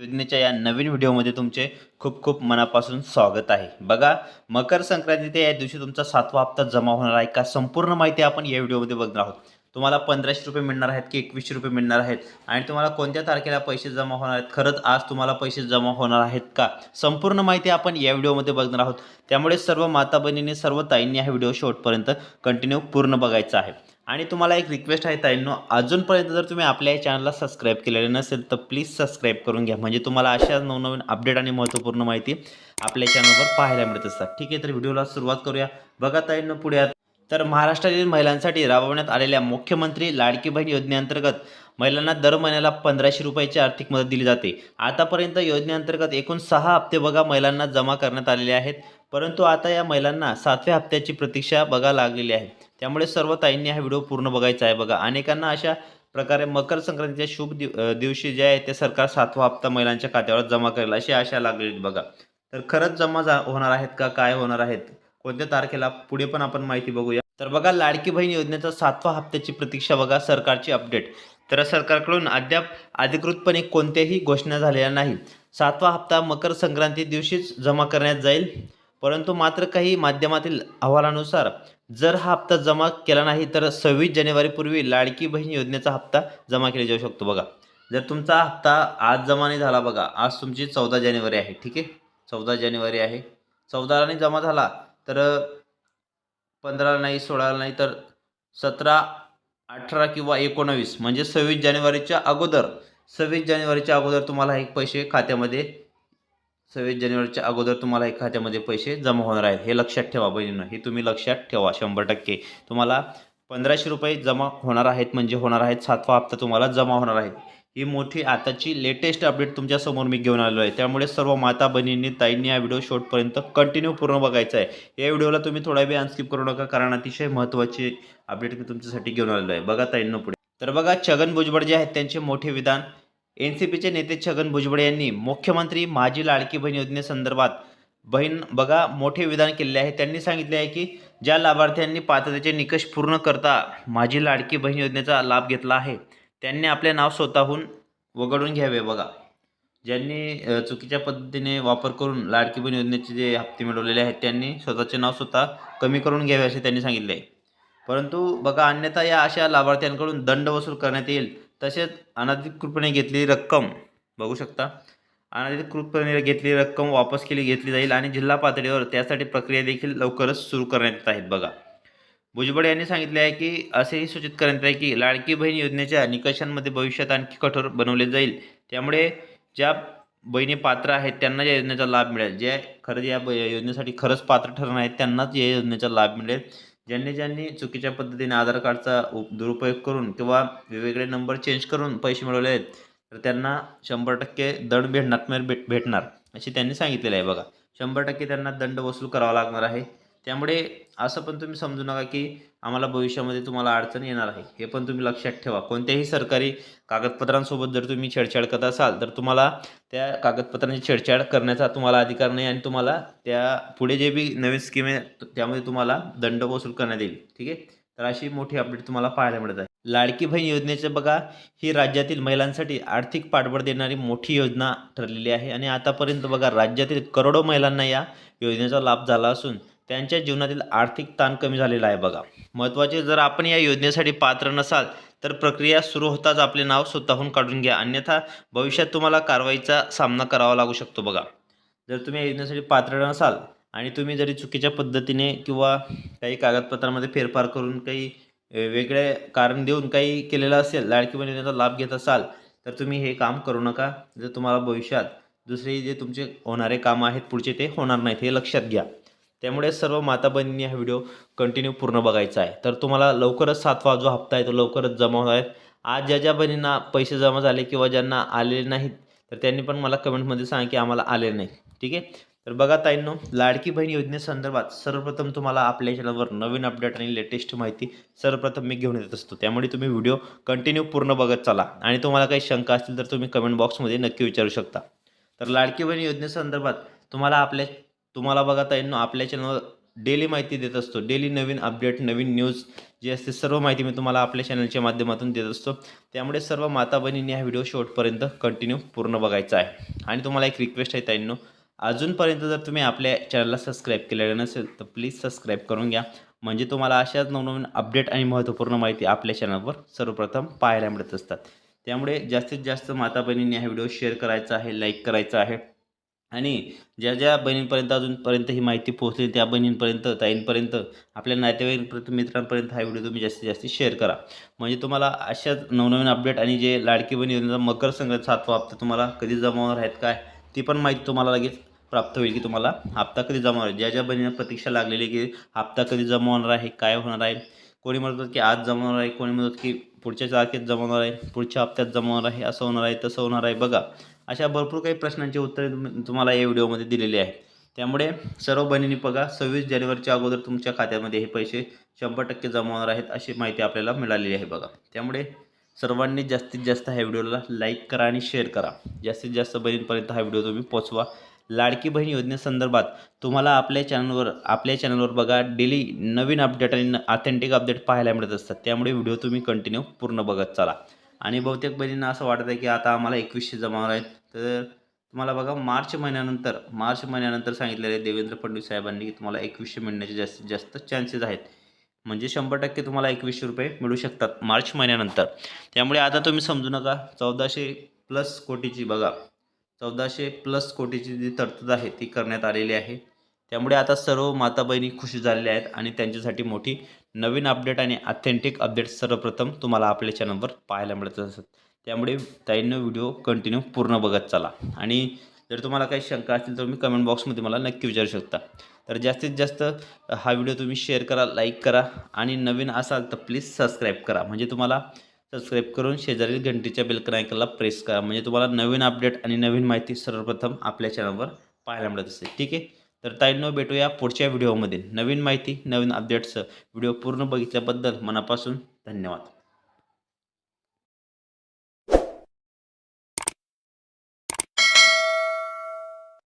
योजनेच्या या नवीन व्हिडिओमध्ये तुमचे खूप खूप मनापासून स्वागत आहे. बघा मकर संक्रांतीच्या या दिवशी तुमचा सातवा हप्ता जमा होणार आहे का? संपूर्ण माहिती आपण या व्हिडिओमध्ये बघणार आहोत. तुम्हाला पंधराशे रुपये मिळणार आहेत की एकवीसशे रुपये मिळणार आहेत? आणि तुम्हाला कोणत्या तारखेला पैसे जमा होणार आहेत? खरंच आज तुम्हाला पैसे जमा होणार आहेत का? संपूर्ण माहिती आपण या व्हिडिओमध्ये बघणार आहोत. त्यामुळे सर्व माता बहिणीने सर्व ताईंनी हा व्हिडिओ शेवटपर्यंत कंटिन्यू पूर्ण बघायचा आहे. आणि तुम्हाला एक रिक्वेस्ट आहे ताईंनो अजूनपर्यंत जर तुम्ही आपल्या या चॅनलला सबस्क्राईब केलेले नसेल तर प्लीज सबस्क्राईब करून घ्या. म्हणजे तुम्हाला अशा नवनवीन अपडेट आणि महत्त्वपूर्ण माहिती आपल्या चॅनलवर पाहायला मिळत असतात. ठीक आहे तर व्हिडिओला सुरुवात करूया. बघा ताईंनो पुढे तर महाराष्ट्रातील महिलांसाठी राबवण्यात आलेल्या मुख्यमंत्री लाडकी बहीण योजनेअंतर्गत महिलांना दर महिन्याला पंधराशे रुपयाची आर्थिक मदत दिली जाते. आतापर्यंत योजनेअंतर्गत एकूण सहा हप्ते बघा महिलांना जमा करण्यात आलेले आहेत. परंतु आता या महिलांना सातव्या हप्त्याची प्रतीक्षा बघा लागलेली आहे. त्यामुळे सर्व ताईंनी हा व्हिडिओ पूर्ण बघायचा आहे. बघा अनेकांना अशा प्रकारे मकर संक्रांतीच्या शुभ दिव दिवशी जे आहे ते सरकार सातवा हप्ता महिलांच्या खात्यावर जमा करेल अशी आशा लागलेली बघा तर खरंच जमा जा होणार आहेत का? काय होणार आहेत? कोणत्या तारखेला? पुढे पण आपण माहिती बघूया. तर बघा लाडकी बहीण योजनेचा सातवा हप्त्याची प्रतीक्षा बघा सरकारची अपडेट. तर सरकारकडून अद्याप अधिकृतपणे कोणत्याही घोषणा झालेल्या नाही. सातवा हप्ता मकर संक्रांती दिवशीच जमा करण्यात जाईल. परंतु मात्र काही माध्यमातील अहवालानुसार जर हा हप्ता जमा केला नाही तर सव्वीस जानेवारीपूर्वी लाडकी बहीण योजनेचा हप्ता जमा केला जाऊ शकतो बघा. जर तुमचा हप्ता आज जमा नाही झाला बघा आज तुमची चौदा जानेवारी आहे ठीक आहे? चौदा जानेवारी आहे. चौदाला नाही जमा झाला तर पंधराला नाही सोळाला नाही तर सतरा अठरा किंवा एकोणावीस म्हणजे सव्वीस जानेवारीच्या अगोदर सव्वीस जानेवारीच्या अगोदर तुम्हाला हे पैसे खात्यामध्ये सव्वीस जानेवारीच्या अगोदर तुम्हाला एक खात्यामध्ये पैसे जमा होणार आहेत. हे लक्षात ठेवा बहिणीनं हे तुम्ही लक्षात ठेवा शंभर टक्के. तुम्हाला पंधराशे रुपये जमा होणार आहेत म्हणजे होणार आहेत सातवा हप्ता तुम्हाला जमा होणार आहे. ही मोठी आताची लेटेस्ट अपडेट तुमच्यासमोर मी घेऊन आलेलो आहे. त्यामुळे सर्व माता बहिणींनी ताईंनी हा व्हिडिओ शॉर्टपर्यंत कंटिन्यू पूर्ण बघायचा आहे. या व्हिडिओला तुम्ही थोडा वेळ अनस्किप करू नका कारण अतिशय महत्त्वाची अपडेट मी तुमच्यासाठी घेऊन आलेलो आहे. बघा ताईंना पुढे. तर बघा छगन भुजबळ जे आहेत त्यांचे मोठे विधान एन सी पीचे नेते छगन भुजबळ यांनी मुख्यमंत्री माझी लाडकी बहीण योजनेसंदर्भात बहीण बघा मोठे विधान केलेले आहे. त्यांनी सांगितले आहे की ज्या लाभार्थ्यांनी पात्रतेचे निकष पूर्ण करता माझी लाडकी बहीण योजनेचा लाभ घेतला आहे त्यांनी आपले नाव स्वतःहून वगळून घ्यावे बघा. ज्यांनी चुकीच्या पद्धतीने वापर करून लाडकी बहीण योजनेचे जे हप्ते मिळवलेले आहेत त्यांनी स्वतःचे नाव स्वतः कमी करून घ्यावे असे त्यांनी सांगितले आहे. परंतु बघा अन्यथा या अशा लाभार्थ्यांकडून दंड वसूल करण्यात येईल तसेच अनधिकृतपणे घेतलेली रक्कम बघू शकता. अनधिकृतपणे घेतलेली रक्कम वापस केली घेतली जाईल आणि जिल्हा पातळीवर त्यासाठी प्रक्रिया देखील लवकरच सुरू करण्यात येत आहेत बघा. भुजबळ यांनी सांगितले आहे की असेही सूचित करण्यात आहे की लाडकी बहीण योजनेच्या निकषांमध्ये भविष्यात आणखी कठोर बनवले जाईल. त्यामुळे ज्या बहिणी पात्र आहेत त्यांना या योजनेचा लाभ मिळेल. जे खरंच या ब- योजनेसाठी खरंच पात्र ठरणार आहेत त्यांनाच या योजनेचा लाभ मिळेल. ज्यांनी ज्यांनी चुकीच्या पद्धतीने आधार कार्डचा उप- दुरुपयोग करून किंवा वेगवेगळे नंबर चेंज करून पैसे मिळवले आहेत तर त्यांना शंभर टक्के दंड भेटणार भेट भेटणार असे त्यांनी सांगितलेलं आहे बघा. शंभर टक्के त्यांना दंड वसूल करावा लागणार आहे. त्यामुळे असं पण तुम्ही समजू नका की आम्हाला भविष्यामध्ये तुम्हाला अडचण येणार आहे. हे पण तुम्ही लक्षात ठेवा. कोणत्याही सरकारी कागदपत्रांसोबत जर तुम्ही छेडछाड करत असाल तर तुम्हाला त्या कागदपत्रांची छेडछाड करण्याचा तुम्हाला अधिकार नाही आणि तुम्हाला त्या पुढे जे बी नवीन स्कीम आहे त्यामध्ये तुम्हाला दंड वसूल करण्यात येईल. ठीक आहे? तर अशी मोठी अपडेट तुम्हाला पाहायला मिळत आहे. लाडकी बहीण योजनेचे बघा ही राज्यातील महिलांसाठी आर्थिक पाठबळ देणारी मोठी योजना ठरलेली आहे. आणि आतापर्यंत बघा राज्यातील करोडो महिलांना या योजनेचा लाभ झाला असून त्यांच्या जीवनातील आर्थिक ताण कमी झालेला आहे बघा. महत्त्वाचे जर आपण या योजनेसाठी पात्र नसाल तर प्रक्रिया सुरू होताच आपले नाव स्वतःहून काढून घ्या. अन्यथा भविष्यात तुम्हाला कारवाईचा सामना करावा लागू शकतो बघा. जर तुम्ही या योजनेसाठी पात्र नसाल आणि तुम्ही जरी चुकीच्या पद्धतीने किंवा काही कागदपत्रांमध्ये फेरफार करून काही वेगळे कारण देऊन काही केलेलं असेल लाडकी बहीण योजनेचा लाभ घेत असाल तर तुम्ही हे काम करू नका. जर तुम्हाला भविष्यात दुसरे जे तुमचे होणारे कामं आहेत पुढचे ते होणार नाहीत हे लक्षात घ्या. त्यामुळे सर्व माता बहिणींनी हा व्हिडिओ कंटिन्यू पूर्ण बघायचा आहे. तर तुम्हाला लवकरच सातवा जो हप्ता आहे तो लवकरच जमा होणार आहे. आज ज्या ज्या बहिणींना पैसे जमा झाले किंवा ज्यांना आलेले नाहीत तर त्यांनी पण मला कमेंटमध्ये सांगा की आम्हाला आलेले नाही ठीक आहे? तर बघा ताईंनो लाडकी बहीण योजनेसंदर्भात सर्वप्रथम तुम्हाला आपल्या चॅनलवर नवीन अपडेट आणि लेटेस्ट माहिती सर्वप्रथम मी घेऊन येत असतो. त्यामुळे तुम्ही व्हिडिओ कंटिन्यू पूर्ण बघत चला. आणि तुम्हाला काही शंका असतील तर तुम्ही कमेंट बॉक्समध्ये नक्की विचारू शकता. तर लाडकी बहीण योजनेसंदर्भात तुम्हाला आपल्या तुम्हाला बघा ताईंनो आपल्या चॅनलवर डेली माहिती देत असतो. डेली नवीन अपडेट नवीन न्यूज जी असते सर्व माहिती मी तुम्हाला आपल्या चॅनलच्या माध्यमातून देत असतो. त्यामुळे सर्व माता बहिणींनी हा व्हिडिओ शेवटपर्यंत कंटिन्यू पूर्ण बघायचा आहे. आणि तुम्हाला एक रिक्वेस्ट आहे ताईंनो अजूनपर्यंत जर तुम्ही आपल्या चॅनलला सबस्क्राईब केलेलं नसेल तर प्लीज सबस्क्राईब करून घ्या. म्हणजे तुम्हाला अशाच नवनवीन अपडेट आणि महत्त्वपूर्ण माहिती आपल्या चॅनलवर सर्वप्रथम पाहायला मिळत असतात. त्यामुळे जास्तीत जास्त माता बहिणींनी हा व्हिडिओ शेअर करायचा आहे लाईक करायचा आहे. आणि ज्या ज्या बहिणींपर्यंत अजूनपर्यंत ही माहिती पोहोचली त्या बहिणींपर्यंत ताईंपर्यंत आपल्या नातेवाईकांपर्यंत मित्रांपर्यंत हा व्हिडिओ तुम्ही जास्तीत जास्त शेअर करा. म्हणजे तुम्हाला अशाच नवनवीन अपडेट आणि जे लाडकी बहिणी योजनेचा मकर संक्रांत सातवा हप्ता तुम्हाला कधी जमावणार आहेत काय ती पण माहिती तुम्हाला लगेच प्राप्त होईल की तुम्हाला हप्ता कधी जमावणार ज्या ज्या बहिणींना प्रतीक्षा लागलेली आहे की हप्ता कधी जमा होणार आहे काय होणार आहे कोणी म्हणतात की आज जमा होणार आहे कोणी म्हणतात की पुढच्या तारखेत जमा होणार आहे पुढच्या हप्त्यात जमा होणार आहे असं होणार आहे तसं होणार आहे. बघा अशा भरपूर काही प्रश्नांची उत्तरे तुम्हाला या व्हिडिओमध्ये दिलेली आहे. त्यामुळे सर्व बहिणींनी बघा सव्वीस जानेवारीच्या अगोदर तुमच्या खात्यामध्ये हे पैसे शंभर टक्के जमा होणार आहेत अशी माहिती आपल्याला मिळालेली आहे बघा. त्यामुळे सर्वांनी जास्तीत जास्त ह्या व्हिडिओला लाईक करा आणि शेअर करा. जास्तीत जास्त बहिणींपर्यंत हा व्हिडिओ तुम्ही पोचवा. लाडकी बहीण योजनेसंदर्भात तुम्हाला आपल्या चॅनलवर आपल्या चॅनलवर बघा डेली नवीन अपडेट आणि ऑथेंटिक अपडेट पाहायला मिळत असतात. त्यामुळे व्हिडिओ तुम्ही कंटिन्यू पूर्ण बघत चला. आणि बहुतेक बहिणींना असं वाटत आहे की आता आम्हाला एकवीसशे जमावर आहेत. तर तुम्हाला बघा मार्च महिन्यानंतर मार्च महिन्यानंतर सांगितलेलं आहे देवेंद्र फडणवीस साहेबांनी की तुम्हाला एकवीसशे मिळण्याचे जास्तीत जास्त चान्सेस आहेत. म्हणजे शंभर टक्के तुम्हाला एकवीसशे रुपये मिळू शकतात मार्च महिन्यानंतर. त्यामुळे आता तुम्ही समजू नका चौदाशे प्लस कोटीची बघा. चौदाशे प्लस कोटीची जी तरतूद आहे ती करण्यात आलेली आहे. त्यामुळे आता सर्व माता बहिणी खुश झालेल्या आहेत आणि त्यांच्यासाठी मोठी नवीन अपडेट आणि ऑथेंटिक अपडेट सर्वप्रथम तुम्हाला आपल्या चॅनलवर पाहायला मिळत असतात. त्यामुळे ताईंनो व्हिडिओ कंटिन्यू पूर्ण बघत चला. आणि जर तुम्हाला काही शंका असतील तर तुम्ही कमेंट बॉक्समध्ये मला नक्की विचारू शकता. तर जास्तीत जास्त हा व्हिडिओ तुम्ही शेअर करा लाईक करा आणि नवीन असाल तर प्लीज सबस्क्राईब करा. म्हणजे तुम्हाला सबस्क्राईब करून शेजारील घंटीच्या बेलकन आयकनला प्रेस करा. म्हणजे तुम्हाला नवीन अपडेट आणि नवीन माहिती सर्वप्रथम आपल्या चॅनलवर पाहायला मिळत असते ठीक आहे? तर ताईंनो भेटूया पुढच्या व्हिडिओमध्ये नवीन माहिती नवीन अपडेट्स व्हिडिओ पूर्ण बघितल्याबद्दल मनापासून धन्यवाद.